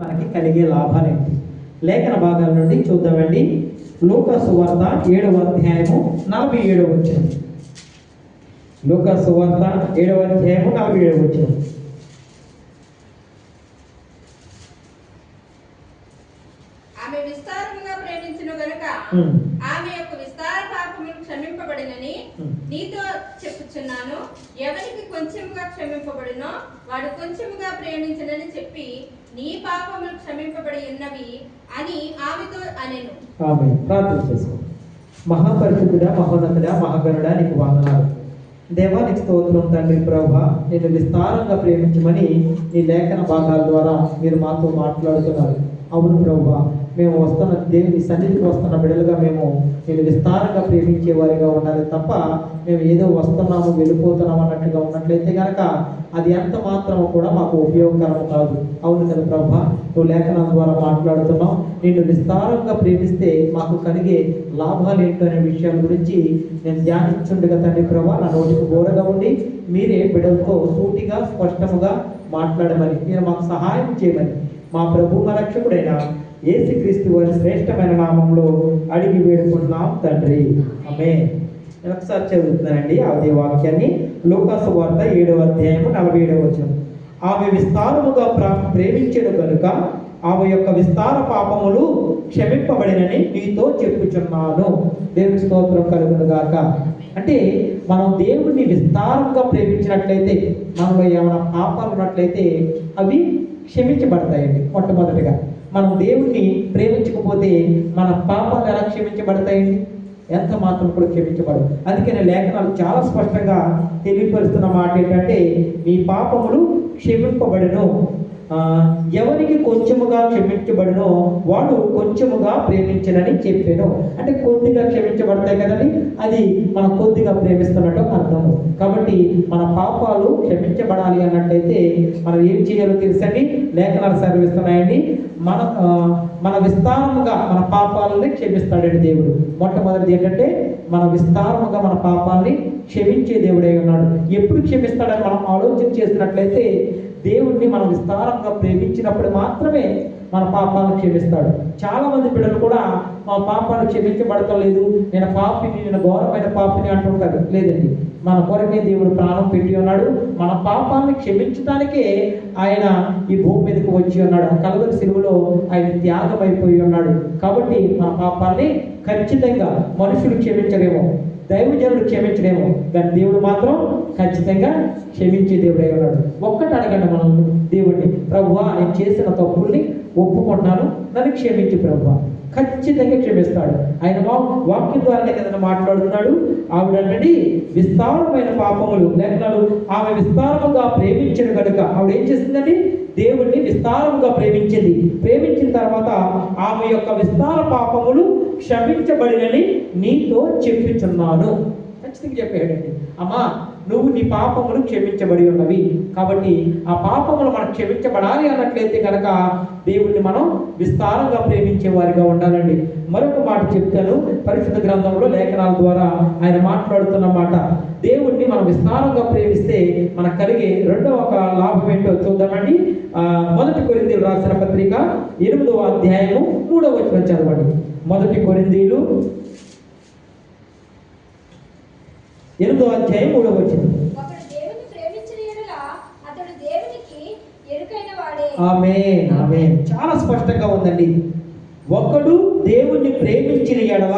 మనకి కలిగే లాభాలేంటి లేఖన భాగాల నుండి చూద్దామండి. లూకా సువార్త ఏడవ అధ్యాయము నలభై ఏడవ వచ్చిన లూకా సువార్త ఏడవ అధ్యాయము నలభై ఏడవ వచ్చిన ఆమె విస్తారముగా ప్రేమించును గనుక ఉమ్. ఆమె యొక్క విస్తార పాపములు క్షమింపబడినని ఉమ్. నీతో చెప్పుచున్నాను ఎవరికి కొంచెముగా క్షమింపబడినో? వాడు కొంచెముగా ప్రేమించనని చెప్పి నీ పాపములు క్షమింపబడి ఉన్నవి అని ఆమెతో అనెను. ఆమె ప్రార్థన చేసుకో మహాపరిశుద్ధుడా మహోన్నతుడా మహాగరుడా నీకు వందనాలు. దేవానికి స్తోత్రం తండ్రి ప్రభా నేను విస్తారంగా ప్రేమించమని ఈ లేఖన భాగాల ద్వారా మీరు మాతో మాట్లాడుతున్నారు. అవును ప్రభా మేము వస్తున్న దేవుని సన్నిధికి వస్తున్న బిడ్డలుగా మేము నేను విస్తారంగా ప్రేమించే వారిగా ఉండాలి తప్ప మేము ఏదో వస్తున్నాము వెళ్ళిపోతున్నాం అన్నట్టుగా ఉన్నట్లయితే కనుక అది ఎంత మాత్రము కూడా మాకు ఉపయోగకరం కాదు. అవును కదా ప్రభా? నువ్వు లేఖనం ద్వారా మాట్లాడుతున్నావు. నిన్ను విస్తారంగా ప్రేమిస్తే మాకు కలిగే లాభాలు ఏంటో అనే విషయం గురించి నేను ధ్యానించుండగా తండ్రి ప్రభా నా నోటికి బోరగా ఉండి మీరే బిడ్డలతో సూటిగా స్పష్టముగా మాట్లాడమని మీరు మాకు సహాయం చేయమని మా ప్రభు మా రక్షకుడైన ఏసుక్రీస్తు వారి శ్రేష్టమైన నామంలో అడిగి వేడుకుంటున్నాం తండ్రి. ఆమె నేను ఒకసారి చదువుతున్నానండి అదే వాక్యాన్ని లోకాసు వార్త ఏడవ అధ్యాయము నలభై ఏడవ వచనం. ఆమె విస్తారముగా ప్రా ప్రేమించను కనుక ఆమె యొక్క విస్తార పాపములు క్షమింపబడినని నీతో చెప్పుచున్నాను. దేవుని స్తోత్రం కలుగును గాక. అంటే మనం దేవుణ్ణి విస్తారంగా ప్రేమించినట్లయితే మనలో ఏమైనా పాపాలు ఉన్నట్లయితే అవి క్షమించబడతాయండి మొట్టమొదటిగా. మనం దేవుణ్ణి ప్రేమించకపోతే మన పాపాలు ఎలా క్షమించబడతాయండి? ఎంత మాత్రం కూడా క్షమించబడు అందుకనే లేఖనాలు చాలా స్పష్టంగా తెలియపరుస్తున్న మాట ఏంటంటే మీ పాపములు క్షమింపబడను. ఎవరికి కొంచెముగా క్షమించబడునో వాడు కొంచెముగా ప్రేమించనని చెప్పాను. అంటే కొద్దిగా క్షమించబడతాయి కదండి? అది మనం కొద్దిగా ప్రేమిస్తున్నట్టు అర్థము కాబట్టి మన పాపాలు క్షమించబడాలి అన్నట్టయితే మనం ఏం చేయాలో తెలుసండి? లేఖనాలు సెలవిస్తున్నాయండి. మన మన విస్తారముగా మన పాపాలని క్షమిస్తాడండి దేవుడు. మొట్టమొదటిది ఏంటంటే మన విస్తారముగా మన పాపాలని క్షమించే దేవుడే ఉన్నాడు. ఎప్పుడు క్షమిస్తాడని మనం ఆలోచన చేసినట్లయితే దేవుణ్ణి మనం విస్తారంగా ప్రేమించినప్పుడు మాత్రమే మన పాపాలను క్షమిస్తాడు. చాలా మంది బిడ్డలు కూడా మా పాపాలు క్షమించబడతలేదు నేను పాపిని నేను ఘోరమైన పాపిని అంటుంటారు. లేదండి. మన కొరకే దేవుడు ప్రాణం పెట్టి ఉన్నాడు. మన పాపాలను క్షమించడానికే ఆయన ఈ భూమి మీదకి వచ్చి ఉన్నాడు. ఆ కలవరి సిలువలో ఆయన త్యాగం అయిపోయి ఉన్నాడు. కాబట్టి మన పాపాల్ని ఖచ్చితంగా మనుషులు క్షమించలేమో. దైవజనుడు క్షమించలేమో. కానీ దేవుడు మాత్రం ఖచ్చితంగా క్షమించే దేవుడై ఉన్నాడు. ఒక్కటి అడగండి మనం దేవుడిని ప్రభువా నేను చేసిన తప్పుల్ని ఒప్పుకుంటున్నాను. నన్ను క్షమించి ప్రభువా. ఖచ్చితంగా క్షమిస్తాడు. ఆయన వా వాక్యం ద్వారానే కదా మాట్లాడుతున్నాడు. ఆవిడంటే విస్తారమైన పాపములు లేకున్నాడు ఆమె విస్తారముగా ప్రేమించిన కనుక ఆవిడ ఏం చేసిందండి? దేవుణ్ణి విస్తారముగా ప్రేమించింది. ప్రేమించిన తర్వాత ఆమె యొక్క విస్తార పాపములు క్షమించబడినని నీతో చెప్పుచున్నాను. ఖచ్చితంగా చెప్పాడండి అమ్మా నువ్వు నీ పాపములు క్షమించబడి ఉన్నవి. కాబట్టి ఆ పాపములు మనం క్షమించబడాలి అన్నట్లయితే కనుక దేవుణ్ణి మనం విస్తారంగా ప్రేమించే వారిగా ఉండాలండి. మరొక మాట చెప్తాను. పరిశుద్ధ గ్రంథంలో లేఖనాల ద్వారా ఆయన మాట్లాడుతున్న మాట. దేవుణ్ణి మనం విస్తారంగా ప్రేమిస్తే మనకు కలిగే రెండవ ఒక లాభం ఏంటో చూద్దామండి. మొదటి కొరిందీలు రాసిన పత్రిక ఎనిమిదవ అధ్యాయము మూడవ వచ్చిన చదవండి. మొదటి కొరిందీలు ఎనిమిదవ అధ్యాయం మూడవ వచనం ఒకడు దేవుని ప్రేమించిన యెడల అతడు దేవునికి ఎరుకైన వాడే. ఆమె ఆమె చాలా స్పష్టంగా ఉందండి. ఒకడు దేవుణ్ణి ప్రేమించిన ఎడల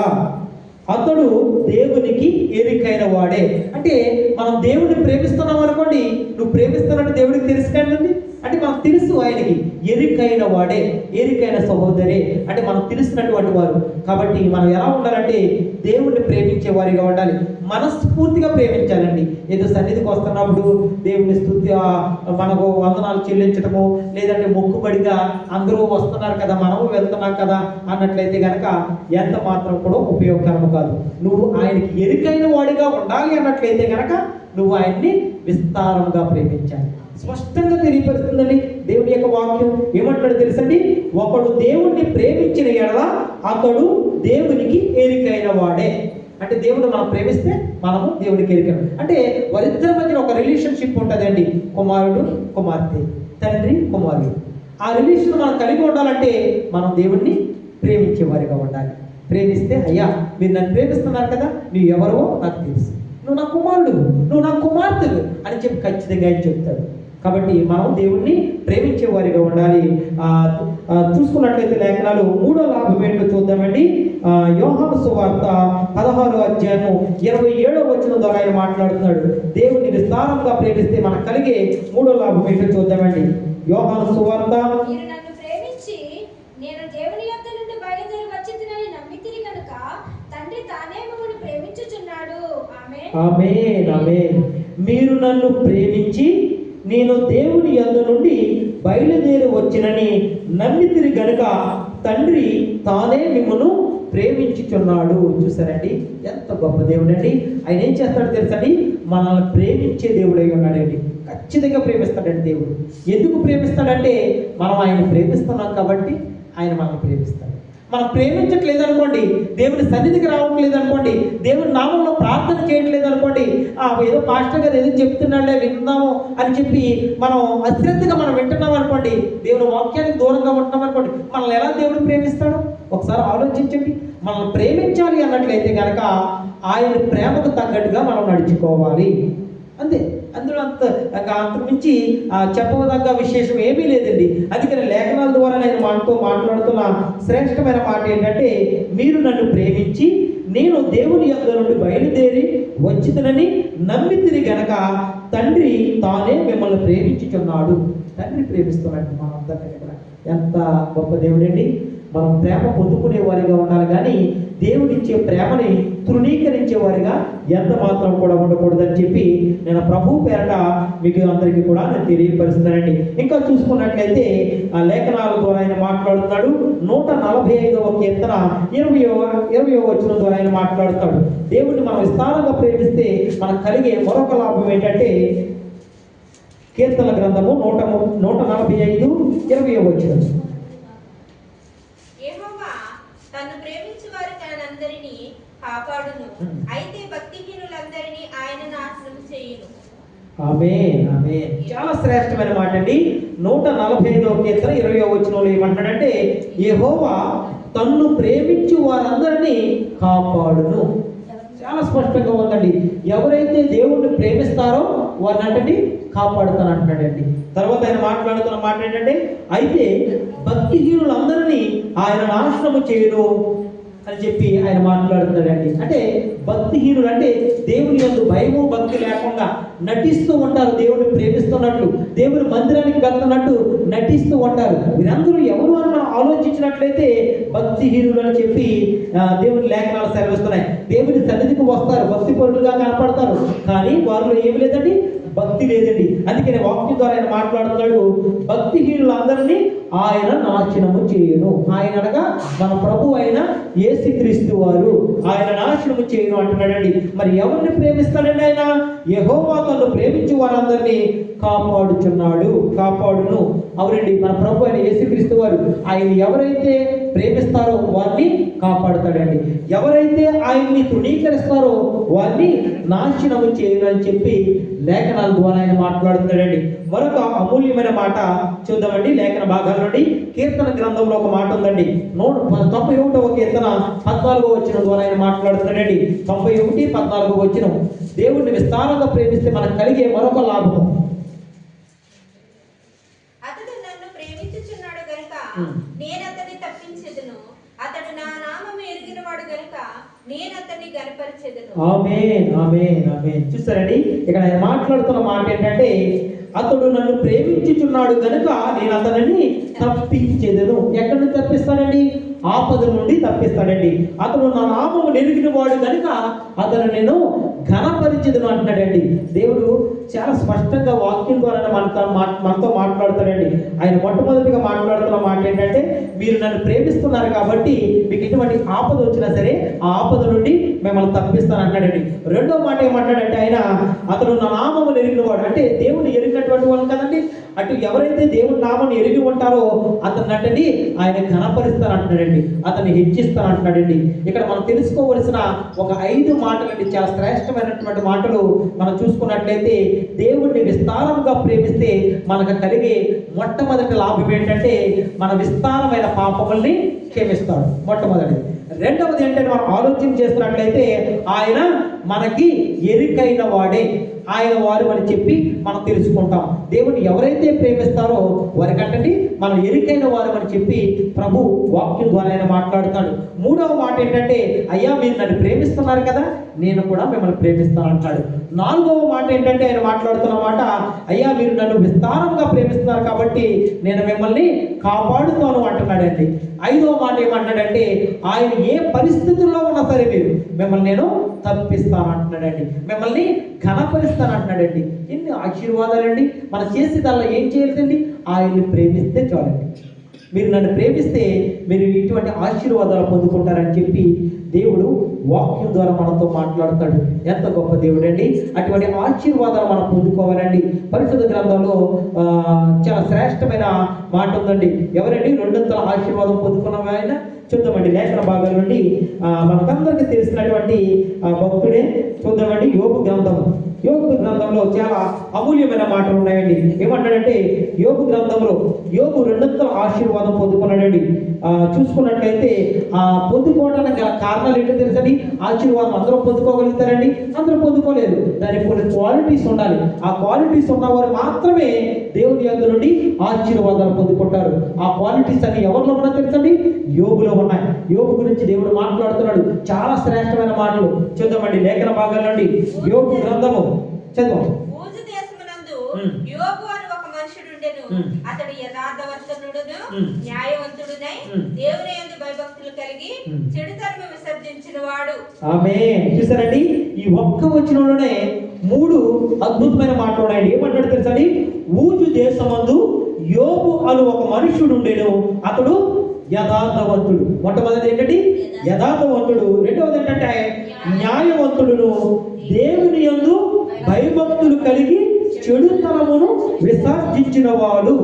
అతడు దేవునికి ఎరికైన వాడే. అంటే మనం దేవుణ్ణి ప్రేమిస్తున్నాం అనుకోండి నువ్వు ప్రేమిస్తున్నట్టు దేవుడికి తెలుసు కదండి. అంటే మనకు తెలుసు ఆయనకి ఎరుకైన వాడే ఎరికైన సహోదరే. అంటే మనకు తెలిసినటువంటి వారు. కాబట్టి మనం ఎలా ఉండాలంటే దేవుణ్ణి ప్రేమించే వారిగా ఉండాలి. మనస్ఫూర్తిగా ప్రేమించాలండి. ఏదో సన్నిధికి వస్తున్నప్పుడు దేవుని స్థుతి మనకు వందనాలు చెల్లించడము లేదంటే మొక్కుబడిగా అందరూ వస్తున్నారు కదా మనము వెళ్తున్నాం కదా అన్నట్లయితే కనుక ఎంత మాత్రం కూడా ఉపయోగకరము కాదు. నువ్వు ఆయనకి ఎరికైన వాడిగా ఉండాలి అన్నట్లయితే కనుక నువ్వు ఆయన్ని విస్తారంగా ప్రేమించాలి. స్పష్టంగా తెలియపరుస్తుందండి దేవుని యొక్క వాక్యం. ఏమంటాడు తెలుసండి? ఒకడు దేవుణ్ణి ప్రేమించిన ఎడల అతడు దేవునికి ఎరికైన వాడే. అంటే దేవుడు మనం ప్రేమిస్తే మనము దేవుడికి ఎరికం అంటే వారిద్దరి మధ్యన ఒక రిలేషన్షిప్ ఉంటుందండి. కుమారుడు కుమార్తె. తండ్రి కుమారుడు. ఆ రిలేషన్ మనం కలిగి ఉండాలంటే మనం దేవుణ్ణి ప్రేమించేవారిగా ఉండాలి. ప్రేమిస్తే అయ్యా మీరు నన్ను ప్రేమిస్తున్నారు కదా నువ్వు ఎవరో నాకు తెలుసు. నువ్వు నా కుమారుడు నువ్వు నా కుమార్తెలు అని చెప్పి ఖచ్చితంగా ఆయన చెప్తాడు. కాబట్టి మనం దేవుణ్ణి ప్రేమించే వారిగా ఉండాలి. చూసుకున్నట్లయితే లేఖనాలు మూడో లాభం ఏంటో చూద్దామండి. యోహాను సువార్త పదహారో అధ్యాయము ఇరవై ఏడో వచ్చిన ద్వారా ఆయన మాట్లాడుతున్నాడు. దేవుణ్ణి విస్తారంగా ప్రేమిస్తే మనకు కలిగే మూడో లాభం ఏంటో చూద్దామండి. యోహాను సువార్త మీరు నన్ను ప్రేమించి నేను దేవుని యొద్ద నుండి బయలుదేరి నుండి బయలుదేరి వచ్చినని నమ్మితిరి గనుక తండ్రి తానే మిమ్మను ప్రేమించుచున్నాడు. చూసారండి? ఎంత గొప్ప దేవుడండి. ఆయన ఏం చేస్తాడో తెలుసండి? మనల్ని ప్రేమించే దేవుడై ఉన్నాడండి. ఖచ్చితంగా ప్రేమిస్తాడండి దేవుడు. ఎందుకు ప్రేమిస్తాడంటే మనం ఆయన ప్రేమిస్తున్నాం కాబట్టి ఆయన మనల్ని ప్రేమిస్తాడు. మనం ప్రేమించట్లేదు అనుకోండి దేవుని సన్నిధికి రావట్లేదు అనుకోండి దేవుని నామంలో ప్రార్థన చేయట్లేదు అనుకోండి ఆ ఏదో పాస్టర్ గారు ఏదో చెప్తున్నాడే విందాము అని చెప్పి మనం అశ్రద్ధగా మనం వింటున్నాం అనుకోండి దేవుని వాక్యానికి దూరంగా ఉంటున్నాం అనుకోండి మనల్ని ఎలా దేవుడు ప్రేమిస్తాడు? ఒకసారి ఆలోచించండి. మనం ప్రేమించాలి అన్నట్లయితే కనుక ఆయన ప్రేమకు తగ్గట్టుగా మనం నడుచుకోవాలి. అంతే. అందులో అంత అంతకుమించి చెప్పదగ్గ విశేషం ఏమీ లేదండి. అందుకని లేఖనాల ద్వారా నేను మనతో మాట్లాడుతున్న శ్రేష్టమైన మాట ఏంటంటే మీరు నన్ను ప్రేమించి నేను దేవుని యొక్క నుండి బయలుదేరి వచ్చిదనని నమ్మితిని గనక తండ్రి తానే మిమ్మల్ని ప్రేమించుచున్నాడు. తండ్రి ప్రేమిస్తున్నాడు మనందరినీ కూడా. ఎంత గొప్ప దేవుడండి. మనం ప్రేమ పొందుకునే వారిగా ఉండాలి. కానీ దేవుడిచ్చే ప్రేమని తృణీకరించే వారిగా ఎంత మాత్రం కూడా ఉండకూడదని చెప్పి నేను ప్రభు పేరట మీకు అందరికీ కూడా నేను తెలియపరుస్తున్నానండి. ఇంకా చూసుకున్నట్లయితే ఆ లేఖనాల ద్వారా ఆయన మాట్లాడుతున్నాడు. నూట నలభై ఐదవ కీర్తన ఇరవై ఇరవై వచ్చిన ద్వారా ఆయన మాట్లాడుతాడు. దేవుడిని మనం విస్తారంగా ప్రేమిస్తే మనకు కలిగే మరొక లాభం ఏంటంటే కీర్తన గ్రంథము నూట నూట నలభై ఐదు ఇరవై వచ్చిన యెహోవా తను ప్రేమించు వారి తనందరినీ కాపాడును. అయితే భక్తిహీనులందరినీ ఆయన నాశనం చేయును. ఆమె ఆమె చాలా శ్రేష్టమైన మాట అండి నూట నలభై ఐదవ కీర్తన ఇరవై వచ్చిన ఏమంటాడంటే యెహోవా తన్ను ప్రేమించు వారందరినీ కాపాడును. చాలా స్పష్టంగా ఉందండి. ఎవరైతే దేవుణ్ణి ప్రేమిస్తారో వారిని అంటే కాపాడుతాను అంటున్నాడండి తర్వాత ఆయన మాట్లాడుతున్న మాట ఏంటంటే అయితే భక్తిహీనులందరినీ ఆయన నాశనము చేయను. అని చెప్పి ఆయన మాట్లాడుతున్నాడండి. అంటే భక్తిహీనులు అంటే దేవుని యొక్క భయము భక్తి లేకుండా నటిస్తూ ఉంటారు. దేవుని ప్రేమిస్తున్నట్లు దేవుని మందిరానికి వెళ్తున్నట్టు నటిస్తూ ఉంటారు. వీరందరూ ఎవరు అని మనం ఆలోచించినట్లయితే భక్తిహీనులు అని చెప్పి దేవుని లేఖనాలు సెలవిస్తున్నాయి. దేవుని సన్నిధికి వస్తారు. భక్తి పరులుగా కనపడతారు. కానీ వారిలో ఏమి లేదండి. భక్తి లేదండి. అందుకని వాక్యం ద్వారా ఆయన మాట్లాడుతున్నాడు. భక్తిహీనులందరినీ ఆయన నాశనము చేయను. ఆయన అనగా మన ప్రభు అయిన క్రీస్తు వారు ఆయన నాశనము చేయను అంటున్నాడండి. మరి ఎవరిని ప్రేమిస్తాడండి ఆయన? యహోవా తను ప్రేమించు వారందరినీ కాపాడుచున్నాడు. కాపాడును. అవునండి మన ప్రభు అయిన యేసుక్రీస్తు వారు ఆయన ఎవరైతే ప్రేమిస్తారో వారిని కాపాడుతాడండి. ఎవరైతే ఆయన్ని తృణీకరిస్తారో వారిని నాశనము చేయను చెప్పి లేఖనాల ద్వారా ఆయన మాట్లాడుతున్నాడండి. మరొక అమూల్యమైన మాట చూద్దామండి లేఖన భాగాల నుండి. కీర్తన గ్రంథంలో ఒక మాట ఉందండి. నూట తొంభై ఒకటవ కీర్తన పద్నాలుగో వచ్చిన ద్వారా ఆయన మాట్లాడుతున్నాడండి. తొంభై ఒకటి పద్నాలుగో వచ్చిన దేవుడిని విస్తారంగా ప్రేమిస్తే మనకు కలిగే మరొక లాభం అతడు నన్ను ప్రేమించుచున్నాడు గనుక Hmm. నేను అతన్ని తప్పించెదను అతడు నా నామము ఎరిగిన వాడు గనుక నేను అతన్ని గనపరిచెదను. ఆమేన్ ఆమేన్ ఆమేన్. చూస్తారండి ఇక్కడ ఆయన మాట్లాడుతున్న మాట ఏంటంటే అతడు నన్ను ప్రేమించుచున్నాడు కనుక నేను అతనిని తప్పించేదను. ఎక్కడి నుండి తప్పిస్తాడండి? ఆపద నుండి తప్పిస్తాడండి. అతడు నా నామము నెరిగిన వాడు కనుక అతను నేను ఘనపరిచెదను అంటున్నాడండి. దేవుడు చాలా స్పష్టంగా వాక్యం ద్వారా మనతో మా- మనతో మాట్లాడతాడండి. ఆయన మొట్టమొదటిగా మాట్లాడుతున్న మాట ఏంటంటే మీరు నన్ను ప్రేమిస్తున్నారు కాబట్టి మీకు ఎటువంటి ఆపద వచ్చినా సరే ఆ ఆపద నుండి మిమ్మల్ని తప్పిస్తాను అంటాడండి రెండో మాట ఏమంటాడంటే ఆయన అతడు నా నామములు ఎరిగిన వాడు అంటే దేవుడు ఎరిగినటువంటి వాళ్ళు కదండి. అటు ఎవరైతే దేవుని నామాన్ని ఎరిగి ఉంటారో అతను అంటండి ఆయన ఘనపరుస్తారు అంటున్నాడండి అతన్ని హెచ్చిస్తారంటున్నాడండి. ఇక్కడ మనం తెలుసుకోవలసిన ఒక ఐదు మాటలండి. చాలా శ్రేష్టమైనటువంటి మాటలు మనం చూసుకున్నట్లయితే దేవుణ్ణి విస్తారంగా ప్రేమిస్తే మనకు కలిగే మొట్టమొదటి లాభం ఏంటంటే మన విస్తారమైన పాపముల్ని క్షమిస్తాడు. మొట్టమొదటిది. రెండవది ఏంటంటే మనం ఆలోచన చేస్తున్నట్లయితే ఆయన మనకి ఎరుకైన వాడే. ఆయన వారు అని చెప్పి మనం తెలుసుకుంటాం. దేవుని ఎవరైతే ప్రేమిస్తారో వారికంటండి మనం ఎరుకైన వారు అని చెప్పి ప్రభు వాక్యం ద్వారా ఆయన మాట్లాడుతాడు. మూడవ మాట ఏంటంటే అయ్యా మీరు నన్ను ప్రేమిస్తున్నారు కదా నేను కూడా మిమ్మల్ని ప్రేమిస్తాను అంటాడు. నాలుగవ మాట ఏంటంటే ఆయన మాట్లాడుతున్న మాట అయ్యా మీరు నన్ను విస్తారంగా ప్రేమిస్తున్నారు కాబట్టి నేను మిమ్మల్ని కాపాడుతాను అంటున్నాడండి. ఐదవ మాట ఏమంటాడంటే ఆయన ఏ పరిస్థితుల్లో ఉన్నా సరే మీరు మిమ్మల్ని నేను తప్పిస్తాను అంటున్నాడండి మిమ్మల్ని ఘనపరుస్తాను అంటున్నాడండి ఎన్ని ఆశీర్వాదాలండి. మనం చేసేదల్లా ఏం చేయలేదండి ఆయన్ని ప్రేమిస్తే చాలండి. మీరు నన్ను ప్రేమిస్తే మీరు ఇటువంటి ఆశీర్వాదాలు పొందుకుంటారని చెప్పి దేవుడు వాక్యం ద్వారా మనతో మాట్లాడతాడు. ఎంత గొప్ప దేవుడు అండి అటువంటి ఆశీర్వాదాలు మనం పొందుకోవాలండి. పరిశుద్ధ గ్రంథంలో చాలా శ్రేష్టమైన మాట ఉందండి. ఎవరండి? రెండంతల ఆశీర్వాదం పొందుకున్నాం ఆయన? చూద్దామండి. లేఖన భాగాల నుండి మనకందరికీ తెలిసినటువంటి భక్తుడే చూద్దామండి. యోగు గ్రంథం. యోగు గ్రంథంలో చాలా అమూల్యమైన మాటలు ఉన్నాయండి. ఏమంటాడంటే యోగు గ్రంథంలో యోగు రెండంతల ఆశీర్వాదం పొందుకున్నాడండి. చూసుకున్నట్లయితే ఆ పొందుకోవడానికి గల కారణాలు ఏంటో తెలుసండి? ఆశీర్వాదం అందరూ పొందుకోగలుగుతారండి. అందరూ పొందుకోలేదు దానికి కొన్ని క్వాలిటీస్ ఉండాలి. ఆ క్వాలిటీస్ ఉన్నవారు మాత్రమే దేవుని యొక్క నుండి ఆశీర్వాదాలు పొందుకుంటారు. ఆ క్వాలిటీస్ అన్ని ఎవరిలో ఉన్నా తెలుసండి? యోగులో ఉన్నాయి. యోగు గురించి దేవుడు మాట్లాడుతున్నాడు. చాలా శ్రేష్టమైన మాటలు. చూద్దామండి లేఖన భాగాల నుండి. యోగు గ్రంథము చదువు ఊజు దేశమునందు. యోగు అని ఒక మనుషుడుండెను ఉమ్. అతడు యథార్థవర్తనుడును. న్యాయవంతుడునై. దేవుని యందు భయభక్తులు కలిగి. చెడుతనము విసర్జించిన వాడు ఆమె చూసారండి ఈ ఒక్క వచనంలోనే మూడు అద్భుతమైన మాటలు ఉన్నాయండి ఏమంటాడు తెలుసండి ఊజు దేశమందు యోబు అను ఒక మనుషుడు ఉండేను అతడు యథార్థవంతుడు. మొట్టమొదటి ఏంటంటే యథార్థవంతుడు. రెండవది ఏంటంటే న్యాయవంతుడును దేవుని యందు భయభక్తులు కలిగి చెడుతనమును విసర్జించిన వాడు.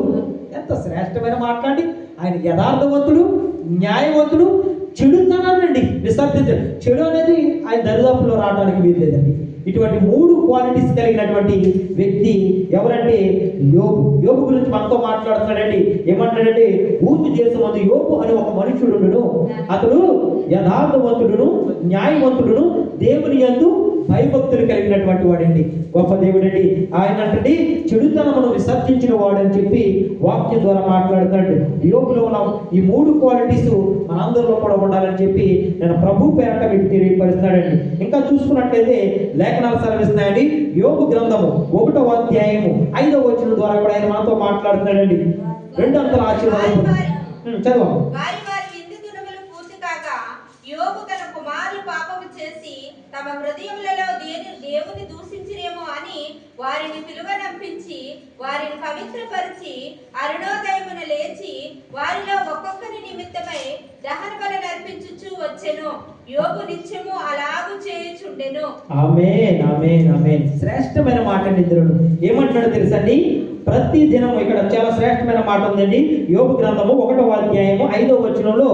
ఎంత శ్రేష్టమైన మాట్లాడి ఆయన యథార్థవంతుడు న్యాయవంతుడు చెడుతనాన్నండి. విసర్జించడు చెడు అనేది ఆయన దరిదాపులో రావడానికి వీలు లేదండి ఇటువంటి మూడు క్వాలిటీస్ కలిగినటువంటి వ్యక్తి ఎవరంటే యోగు యోగు గురించి మనతో మాట్లాడుతున్నాడండి. ఏమంటాడంటే ఊతు చేసమందు యోగు అని ఒక మనుషుడును అతడు యథార్థవంతుడును న్యాయవంతుడును దేవుని యందు భయభక్తులు కలిగినటువంటి వాడండి. గొప్ప దేవుడండి. ఆయన అంటే చెడుతనమును విసర్జించిన వాడని చెప్పి వాక్యం ద్వారా మాట్లాడుతున్నాడు. యోగులో ఉన్న ఈ మూడు క్వాలిటీస్ మనందరిలో కూడా ఉండాలని చెప్పి నేను ప్రభు పేరట మీకు తెలియపరుస్తున్నాడండి. ఇంకా చూసుకున్నట్లయితే లేఖనాలు సెలవిస్తున్నాయండి. యోగు గ్రంథము ఒకటో అధ్యాయము ఐదవ వచనం ద్వారా కూడా ఆయన మనతో మాట్లాడుతున్నాడండి. రెండు అంతల ఆశీర్వాదం. ఉం, చదవం వారి వారి విందు దినములు పూర్తి కాగా యోగు తన కుమారులు పాపము చేసి తమ హృదయములలో దేని దేవుని దూషించిరేమో అని వారిని పిలువనంపించి వారిని పవిత్రపరిచి అరుణోదయమున లేచి వారిలో ఒక్కొక్కరి నిమిత్తమై దహన బలి నర్పించుచు వచ్చెను. యోగు నిత్యము అలాగు చేయుచుండెను. ఆమేన్ ఆమేన్ ఆమేన్. శ్రేష్టమైన మాట అండి ఇంద్రుడు. ఏమంటాడో తెలుసండి? ప్రతి దినం ఇక్కడ చాలా శ్రేష్టమైన మాట ఉందండి. యోగ గ్రంథము ఒకటో అధ్యాయము ఐదో వచనంలో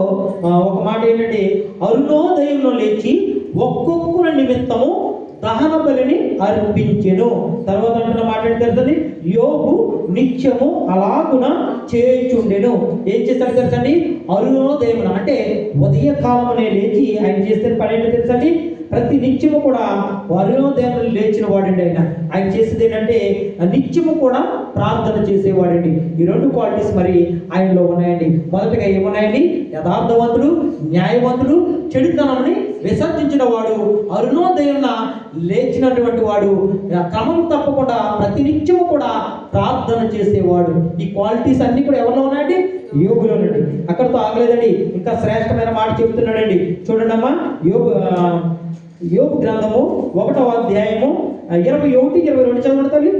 ఒక మాట ఏంటంటే అరుణోదయంలో లేచి ఒక్కొక్కరి నిమిత్తము దహన బలిని అర్పించెను. తర్వాత అంటున్న మాట తెలుసండి? యోగు నిత్యము అలాగున చేయుచుండెను. ఏం చేస్తాడు తెలుసండి? అరుణోదయమున అంటే ఉదయకాలమునే లేచి ఆయన చేస్తే పని ఏంటో తెలుసండి? ప్రతి నిత్యము కూడా దేవుని లేచిన వాడండి ఆయన. ఆయన చేసేది ఏంటంటే నిత్యము కూడా ప్రార్థన చేసేవాడండి. ఈ రెండు క్వాలిటీస్ మరి ఆయనలో ఉన్నాయండి. మొదటగా ఏమున్నాయండి? యథార్థవంతుడు న్యాయవంతుడు చెడుతనాన్ని విసర్జించిన వాడు అరుణోదయం లేచినటువంటి వాడు క్రమం తప్పకుండా ప్రతి నిత్యము కూడా ప్రార్థన చేసేవాడు. ఈ క్వాలిటీస్ అన్ని కూడా ఎవరిలో ఉన్నాయండి? యోగులోనండి అక్కడితో ఆగలేదండి. ఇంకా శ్రేష్టమైన మాట చెప్తున్నాడండి. చూడండి అమ్మా యోగు యోగు గ్రంథము ఒకటవ అధ్యాయము ఇరవై ఒకటి ఇరవై రెండు చదవండి తల్లి.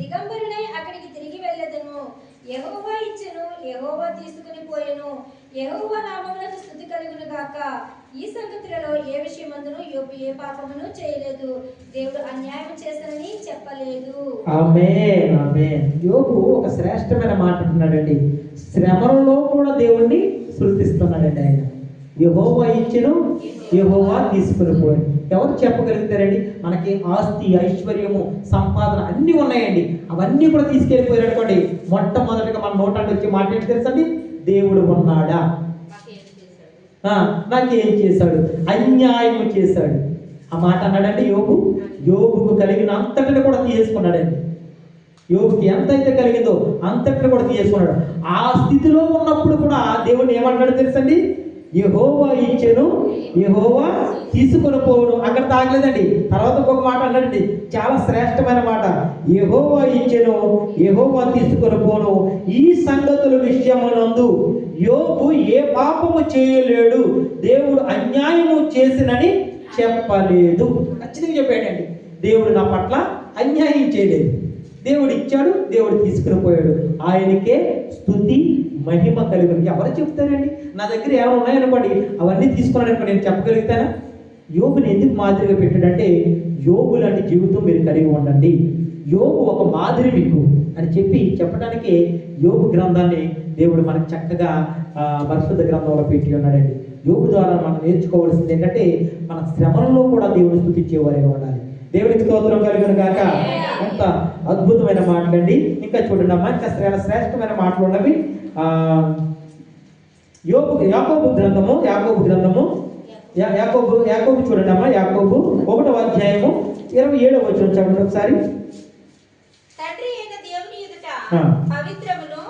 దిగంబరునై అక్కడికి తిరిగి వెళ్ళెదను. యెహోవా ఇచ్చెను యెహోవా తీసుకుని పోయెను. యెహోవా నామమునకు స్థుతి కలుగును గాక. ఈ సంగతులలో ఏ విషయమందును యోబు ఏ పాపమును చేయలేదు. దేవుడు అన్యాయం చేశానని చెప్పలేదు. ఆమేన్ ఆమేన్. ఒక శ్రేష్టమైన మాట అంటున్నాడండి. శ్రమలలో కూడా దేవుణ్ణి శృతిస్తున్నాడండి ఆయన. యహోవా ఇచ్చెను యహోవా తీసుకుని పోయి. ఎవరు చెప్పగలుగుతారండి? మనకి ఆస్తి ఐశ్వర్యము సంపాదన అన్నీ ఉన్నాయండి. అవన్నీ కూడా తీసుకెళ్ళిపోయారు అనుకోండి. మొట్టమొదటిగా మన నోటాన్ని వచ్చి మాట్లాడి తెలుసండి? దేవుడు ఉన్నాడా? నాకేం చేశాడు? అన్యాయం చేశాడు. ఆ మాట అన్నాడండి యోగు యోగుకు కలిగిన అంతటిని కూడా తీసేసుకున్నాడండి. యోగుకి ఎంతైతే కలిగిందో అంతటిని కూడా తీసుకున్నాడు ఆ స్థితిలో ఉన్నప్పుడు కూడా దేవుడు ఏమంటాడు తెలుసండి? యహోవా ఇచ్చెను యహోవా తీసుకొని పోవును. అక్కడ తాగలేదండి. తర్వాత ఇంకొక మాట అన్నాడండి. చాలా శ్రేష్టమైన మాట. యహోవా ఇచ్చెను యహోవా తీసుకొని పోను ఈ సంగతుల విషయమునందు యోగు ఏ పాపము చేయలేడు. దేవుడు అన్యాయము చేసినని చెప్పలేదు. ఖచ్చితంగా చెప్పాడండి. దేవుడు నా పట్ల అన్యాయం చేయలేదు. దేవుడు ఇచ్చాడు దేవుడు తీసుకుని పోయాడు ఆయనకే స్థుతి మహిమ కలుగును ఎవరు చెప్తారండి? నా దగ్గర ఏమైనా ఉన్నాయనుకోండి అవన్నీ తీసుకున్నాను నేను చెప్పగలుగుతానా? యోగుని ఎందుకు మాదిరిగా పెట్టాడంటే యోగు లాంటి జీవితం మీరు కలిగి ఉండండి. యోగు ఒక మాదిరి మీకు అని చెప్పి చెప్పడానికి యోగు గ్రంథాన్ని దేవుడు మనకు చక్కగా పరిశుద్ధ గ్రంథంలో పెట్టి ఉన్నాడండి. యోగు ద్వారా మనం నేర్చుకోవాల్సింది ఏంటంటే మన శ్రమంలో కూడా దేవుడు స్థుతించేవారే ఉండాలి. దేవునికి స్తోత్రం కలిగిన కాక ఎంత అద్భుతమైన మాటలండి. ఇంకా చూడండి అమ్మా ఇంకా శ్రే- శ్రేష్టమైన మాటలు ఉన్నవి. ఆ, యోగు యాకోబు గ్రంథము యాకోబు గ్రంథము. యాకోబు యాకోబు చూడండి అమ్మా యాకోబు ఒకటో అధ్యాయము ఇరవై ఏడవ వచ్చిన చదవండి ఒకసారి. పవిత్రమును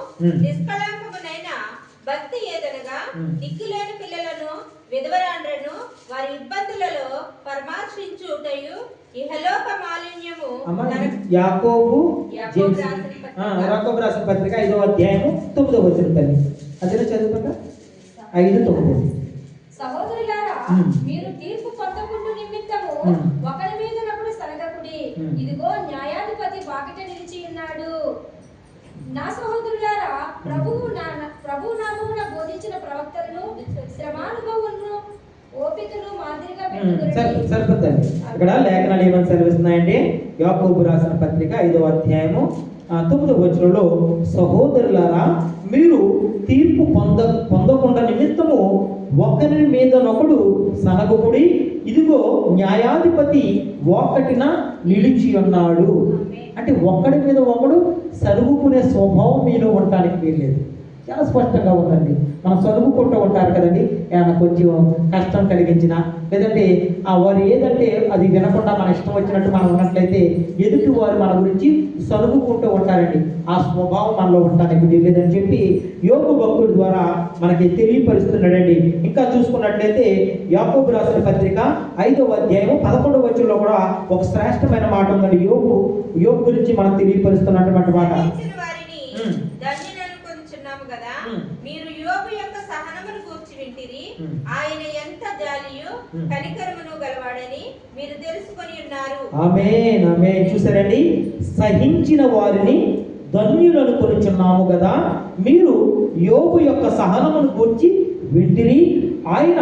భక్తి ఏదనగా. దిక్కులేని పిల్లలను విధవరాండ్రను వారి ఇబ్బందులలో పరామర్శించుటయు ఇహలోక మాలిన్యము యాకోబు యాకోబు రాసిన పత్రిక. ఐదో అధ్యాయము తొమ్మిదో వచ్చిన తల్లి అదే చదువుకుంటా ఐదు తొమ్మిది సహోదరులారా. మీరు తీర్పు పొందకుండా నిమిత్తము. ఒకరి మీద నప్పుడు సనగకుడి ఉమ్. ఇదిగో న్యాయాధిపతి బాకిట నిలిచి ఉన్నాడు నా సహోదరులారా ప్రభువు నా ప్రభు నామమున బోధించిన ప్రవక్తలను శ్రమానుభవులను సరిపోతుంది ఇక్కడ లేఖనాలు ఏమని సెలవిస్తున్నాయంటే యాకోబు రాసిన పత్రిక ఐదో అధ్యాయము ఆ, తొమ్మిదో వచనంలో సహోదరులారా మీరు తీర్పు పొంద పొందకుండా నిమిత్తము ఒకరి మీదనొకడు సనగకుడి ఇదిగో న్యాయాధిపతి ఒకటిన నిలిచి ఉన్నాడు. అంటే ఒకడి మీద ఒకడు సరుగుకునే స్వభావం మీలో ఉండటానికి వీల్లేదు. చాలా స్పష్టంగా ఉందండి. మనం చదువుకుంటూ ఉంటారు కదండి. ఏమైనా కొంచెం కష్టం కలిగించిన లేదంటే ఆ వారు ఏదంటే అది వినకుండా మన ఇష్టం వచ్చినట్టు మనం ఉన్నట్లయితే ఎదుటి వారు మన గురించి చదువుకుంటూ ఉంటారండి. ఆ స్వభావం మనలో ఉండటానికి వీల్లేదని చెప్పి యోగ భక్తుడి ద్వారా మనకి తెలియపరుస్తున్నాడండి. ఇంకా చూసుకున్నట్లయితే యాకోబు రాసిన పత్రిక ఐదవ అధ్యాయం పదకొండవ వచ్చంలో కూడా ఒక శ్రేష్టమైన మాట ఉందండి. యోగు యోగు గురించి మనం తెలియపరుస్తున్నటువంటి మాట సహించిన వారిని ఉమ్. ధన్యులనుకొనుచున్నాము కదా. మీరు యోగు యొక్క సహనమును కూర్చి వింటిరి. ఆయన ఎంత జాలియు. కనికరమును గలవాడని మీరు తెలుసుకొని ఉన్నారు. ఆమె ఆమె చూసారండి? సహించిన వారిని ధన్యులను కొనుచున్నాము కదా. మీరు యోగు యొక్క సహనమును గురించి వింటిరి. ఆయన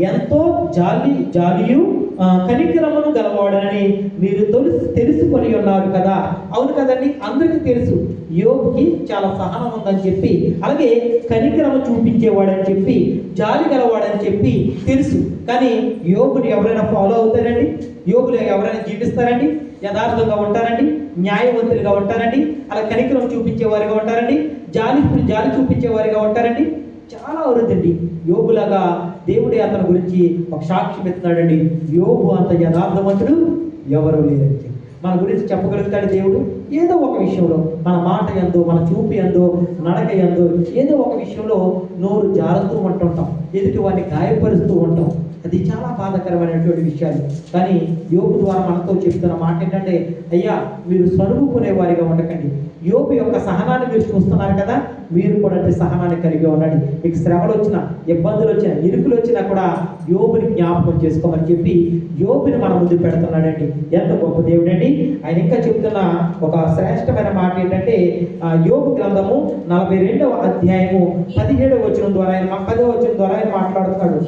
ఎంతో జాలి జాలియు కనికరమును గలవాడనని మీరు తెలుసు తెలుసుకొని ఉన్నారు కదా. అవును కదండి? అందరికీ తెలుసు. యోగుకి చాలా సహనం ఉందని చెప్పి అలాగే కనికరము చూపించేవాడని చెప్పి జాలి గలవాడని చెప్పి తెలుసు. కానీ యోగుని ఎవరైనా ఫాలో అవుతారండి? యోగులు ఎవరైనా జీవిస్తారండి? యథార్థంగా ఉంటారండి? న్యాయవంతులుగా ఉంటారండి? అలా కనికరం చూపించేవారిగా ఉంటారండి? జాలి జాలి చూపించేవారిగా ఉంటారండి? చాలా వృద్ధండి యోగులాగా దేవుడే అతని గురించి ఒక సాక్ష్యం ఎత్తున్నాడండి యోగు అంత యథార్థవంతుడు ఎవరు లేదండి మన గురించి చెప్పగలుగుతాడు దేవుడు? ఏదో ఒక విషయంలో మన మాట ఎందో మన చూపు ఎందో నడక ఎందో ఏదో ఒక విషయంలో నోరు జారుతూ ఉంటుంటాం. ఎదుటి వారిని గాయపరుస్తూ ఉంటాం. అది చాలా బాధాకరమైనటువంటి విషయాలు. కానీ యోగు ద్వారా మనతో చెప్తున్న మాట ఏంటంటే అయ్యా మీరు సరువుకునే వారిగా ఉండకండి. యోగు యొక్క సహనాన్ని మీరు చూస్తున్నారు కదా? మీరు కూడా అట్టి సహనాన్ని కలిగి ఉండండి. మీకు శ్రమలు వచ్చినా ఇబ్బందులు వచ్చినా ఇరుకులు వచ్చినా కూడా యోగుని జ్ఞాపకం చేసుకోమని చెప్పి యోగుని మన ముందు పెడుతున్నాడండి. ఎంత గొప్ప దేవుడండి. ఆయన ఇంకా చెప్తున్న ఒక శ్రేష్టమైన మాట ఏంటంటే ఆ యోగు గ్రంథము నలభై రెండవ అధ్యాయము పదిహేడవ వచనం ద్వారా ఆయన పదవ వచనం ద్వారా ఆయన మాట్లాడుతున్నాడు.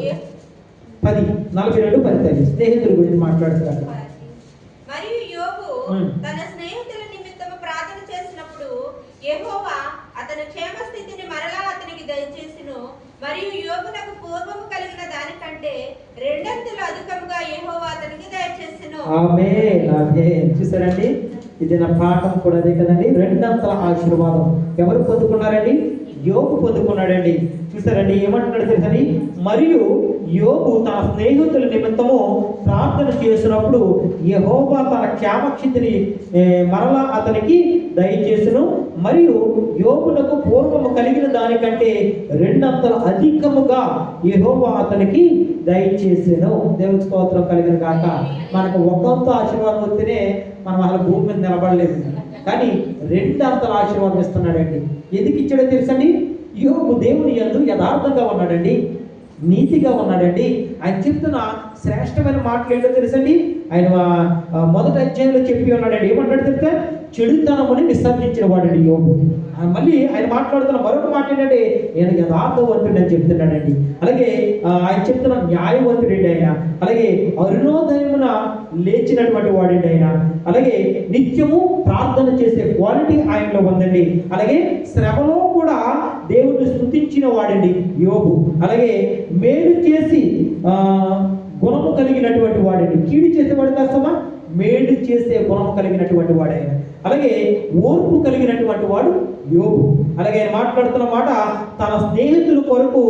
పది నలభై రెండు పది తల్లి స్నేహితుల గురించి మరియు ఉమ్. తన స్నేహితుల నిమిత్తము ప్రార్థన చేసినప్పుడు యెహోవా అతని క్షేమ స్థితిని మరలా అతనికి దయచేసిను మరియు యోగునకు పూర్వము కలిగిన దానికంటే రెండంతలు అధికముగా యెహోవా అతనికి దయచేసిను. ఆమె ఆమె చూసారండి ఇది నా పాఠం కూడా అదే కదండి? రెండంతల ఆశీర్వాదం. ఎవరు పొందుకున్నారండి? యోగు పొందుకున్నాడండి. చూసారండి ఏమంటున్నాడు తెలుసని మరియు యోగు తన స్నేహితుల నిమిత్తము ప్రార్థన చేసినప్పుడు యహోబా తన క్షేమక్షితిని మరలా అతనికి దయచేసును. మరియు యోగులకు పూర్వము కలిగిన దానికంటే రెండంతల అధికముగా యహోబా అతనికి దయచేసాను. దేవుని స్తోత్రం కలిగిన కాక మనకు ఒకంత ఆశీర్వాదం వస్తేనే మనం అసలు భూమి మీద నిలబడలేదు. కానీ రెండు అంతల ఆశీర్వాదం ఇస్తున్నాడండి. ఎందుకు ఇచ్చాడో తెలుసండి? యోగు దేవుని యందు యథార్థంగా ఉన్నాడండి. నీతిగా ఉన్నాడండి. ఆయన చెప్తున్న శ్రేష్టమైన మాటలు ఏంటో తెలుసండి? ఆయన మొదటి అధ్యాయంలో చెప్పి ఉన్నాడండి. ఏమన్నాడు తెలుసా? చెడుతనముని విసర్జించిన వాడండి యోగు మళ్ళీ ఆయన మాట్లాడుతున్న మరొక మాట ఏంటంటే నేను యథార్థవంతుడు అని చెప్తున్నాడండి అలాగే ఆయన చెప్తున్న న్యాయవంతుడండి ఆయన? అలాగే అరుణోదయమున లేచినటువంటి వాడండి ఆయన? అలాగే నిత్యము ప్రార్థన చేసే క్వాలిటీ ఆయనలో ఉందండి. అలాగే శ్రమలో కూడా దేవుడిని స్థుతించిన వాడండి యోగు అలాగే మేలు చేసి గుణము కలిగినటువంటి వాడండి. కీడు చేసేవాడు కాస్తమా మేలు చేసే గుణము కలిగినటువంటి వాడైనా అలాగే ఓర్పు కలిగినటువంటి వాడు యోగు అలాగే ఆయన మాట్లాడుతున్న మాట తన స్నేహితుల కొరకు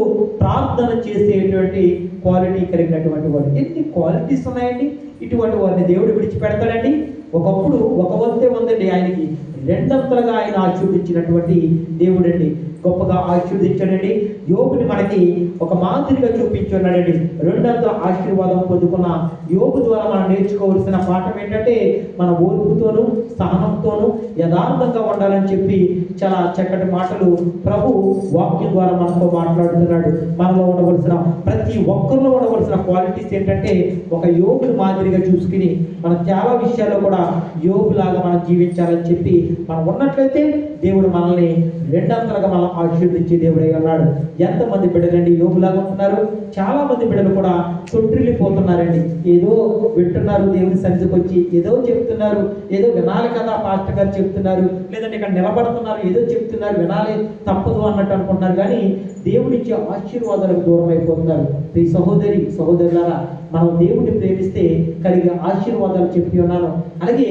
ప్రార్థన చేసేటువంటి క్వాలిటీ కలిగినటువంటి వాడు. ఎన్ని క్వాలిటీస్ ఉన్నాయండి? ఇటువంటి వారిని దేవుడు విడిచిపెడతాడండి. ఒకప్పుడు ఒక వంతే ఉందండి ఆయనకి. రెండంతలుగా ఆయన ఆశీర్వదించినటువంటి దేవుడండి. గొప్పగా ఆశీర్వదించాడండి. యోగుని మనకి ఒక మాదిరిగా చూపించున్నాడండి. రెండంతల ఆశీర్వాదం పొందుకున్న యోగు ద్వారా మనం నేర్చుకోవాల్సిన పాఠం ఏంటంటే మన ఓర్పుతోనూ సహనంతోనూ యథార్థంగా ఉండాలని చెప్పి చాలా చక్కటి మాటలు ప్రభు వాక్యం ద్వారా మనతో మాట్లాడుతున్నాడు. మనలో ఉండవలసిన ప్రతి ఒక్కరిలో ఉండవలసిన క్వాలిటీస్ ఏంటంటే ఒక యోగుని మాదిరిగా చూసుకుని మనం చాలా విషయాల్లో కూడా యోగులాగా మనం జీవించాలని చెప్పి మనం ఉన్నట్లయితే దేవుడు మనల్ని రెండంతలుగా మనం ఆశీర్వదించే దేవుడై ఉన్నాడు. ఎంతమంది బిడ్డలండి యోగులాగా ఉంటున్నారు? చాలా మంది బిడ్డలు కూడా తొట్టిల్లిపోతున్నారండి. ఏదో వింటున్నారు దేవుని సన్నిధికి వచ్చి ఏదో చెప్తున్నారు ఏదో వినాలి కదా పాస్టర్ గారు చెప్తున్నారు లేదంటే ఇక్కడ నిలబడుతున్నారు ఏదో చెప్తున్నారు వినాలి తప్పదు అన్నట్టు అనుకుంటున్నారు. కానీ దేవుడిచ్చే ఆశీర్వాదాలకు దూరం అయిపోతున్నారు ఈ సహోదరి సహోదరులారా మనం దేవుడిని ప్రేమిస్తే కలిగే ఆశీర్వాదాలు చెప్పి ఉన్నాను. అలాగే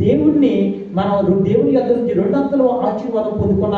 దేవుణ్ణి మనం దేవుని దగ్గర నుంచి రెండంతలు ఆశీర్వాదం పొందుకున్న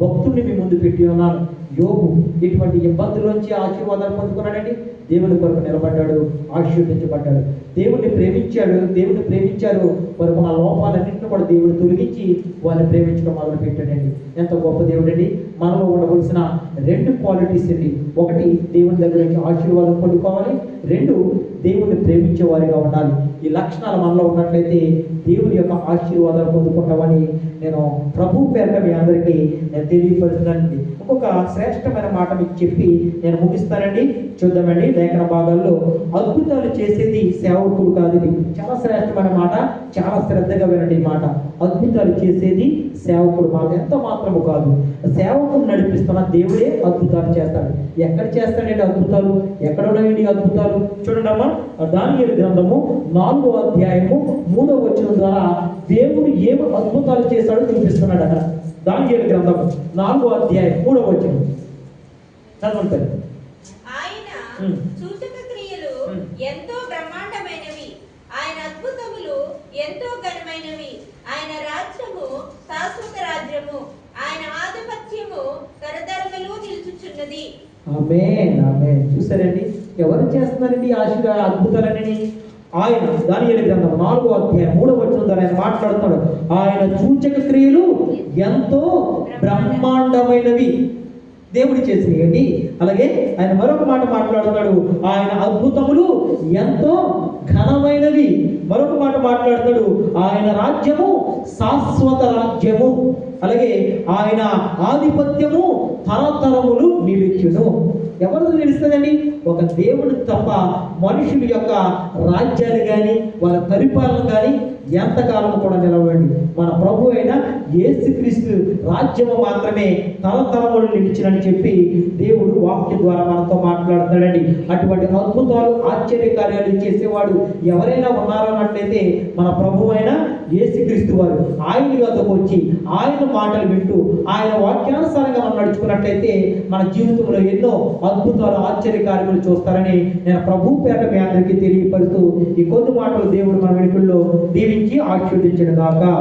భక్తుడిని మీ ముందు పెట్టి ఉన్నాను యోగు ఇటువంటి ఇబ్బందుల నుంచి ఆశీర్వాదాలు పొందుకున్నాడండి. దేవుని కొరకు నిలబడ్డాడు ఆశీర్వదించబడ్డాడు. దేవుణ్ణి ప్రేమించాడు దేవుణ్ణి ప్రేమించారు. వారు మన లోపాలన్నింటిని కూడా దేవుడు తొలగించి వాళ్ళని ప్రేమించడం మొదలు పెట్టాడండి ఎంత గొప్ప దేవుడండి. మనలో ఉండవలసిన రెండు క్వాలిటీస్ అండి. ఒకటి దేవుని దగ్గర నుంచి ఆశీర్వాదం పొందుకోవాలి. రెండు దేవుణ్ణి ప్రేమించే వారిగా ఉండాలి. ఈ లక్షణాలు మనలో ఉన్నట్లయితే దేవుని యొక్క ఆశీర్వాదాలు పొందుకుంటామని నేను ప్రభు పేరుట మీ అందరికీ నేను తెలియపరుస్తున్నానండి. ఇంకొక శ్రేష్టమైన మాట మీకు చెప్పి నేను ముగిస్తానండి. చూద్దామండి లేఖన భాగాల్లో అద్భుతాలు చేసేది సేవకుడు కాదు ఇది. చాలా శ్రేష్టమైన మాట చాలా శ్రద్ధగా వినండి మాట. అద్భుతాలు చేసేది సేవకుడు మాట ఎంత మాత్రము కాదు. సేవకుడు నడిపిస్తున్న దేవుడే అద్భుతాలు చేస్తాడు. ఎక్కడ చేస్తాడండి అద్భుతాలు? ఎక్కడ ఉన్నాయండి అద్భుతాలు? చూడండి అమ్మా దానియలు గ్రంథము నాలుగో అధ్యాయము మూడో వచ్చిన ద్వారా దేవుడు ఏమి అద్భుతాలు చేశాడో చూపిస్తున్నాడు అక్కడ. దానియేలు గ్రంథము నాలుగో అధ్యాయం మూడో వచనం. చదవండి. ఆయన. సూచక క్రియలు. ఎంతో బ్రహ్మాండమైనవి. ఆయన అద్భుతములు ఎంతో ఘనమైనవి. ఆయన రాజ్యము శాశ్వత రాజ్యము. ఆయన ఆధిపత్యము తరతరములు నిలుచుచున్నది. ఆమె ఆమె చూసారండి? ఎవరు చేస్తున్నారండి ఆశీర్వాద అద్భుతాలన్నీ ఆయన దానియలు గ్రంథం నాలుగో అధ్యాయం మూడో వచ్చిన ద్వారా ఆయన మాట్లాడుతున్నాడు. ఆయన సూచక క్రియలు ఎంతో బ్రహ్మాండమైనవి. దేవుడు చేసినవి అలాగే ఆయన మరొక మాట మాట్లాడుతున్నాడు. ఆయన అద్భుతములు ఎంతో ఘనమైనవి. మరొక మాట మాట్లాడుతాడు ఆయన రాజ్యము శాశ్వత రాజ్యము. అలాగే ఆయన ఆధిపత్యము తరతరములు నిలుచును. ఎవరు నిలుస్తుందండి? ఒక దేవుడు తప్ప మనుషుల యొక్క రాజ్యాలు కానీ వాళ్ళ పరిపాలన కానీ ఎంతకాలం కూడా నిలవండి మన ప్రభు అయిన యేసుక్రీస్తు రాజ్యము మాత్రమే తలతలములు నిలిచినని చెప్పి దేవుడు వాక్యం ద్వారా మనతో మాట్లాడుతాడండి అటువంటి అద్భుతాలు ఆశ్చర్య కార్యాలు చేసేవాడు ఎవరైనా ఉన్నారన్నట్లయితే మన ప్రభు అయిన యేసుక్రీస్తు వారు ఆయన యొద్దకు వచ్చి ఆయన మాటలు వింటూ ఆయన వాక్యానుసారంగా మనం నడుచుకున్నట్లయితే మన జీవితంలో ఎన్నో అద్భుతాలు ఆశ్చర్య కార్యములు చూస్తారని నేను ప్రభు పేట మీ అందరికీ తెలియపరుస్తూ ఈ కొన్ని మాటలు దేవుడు మన వెనుకల్లో దీవించి ఆశీర్వదించడం దాకా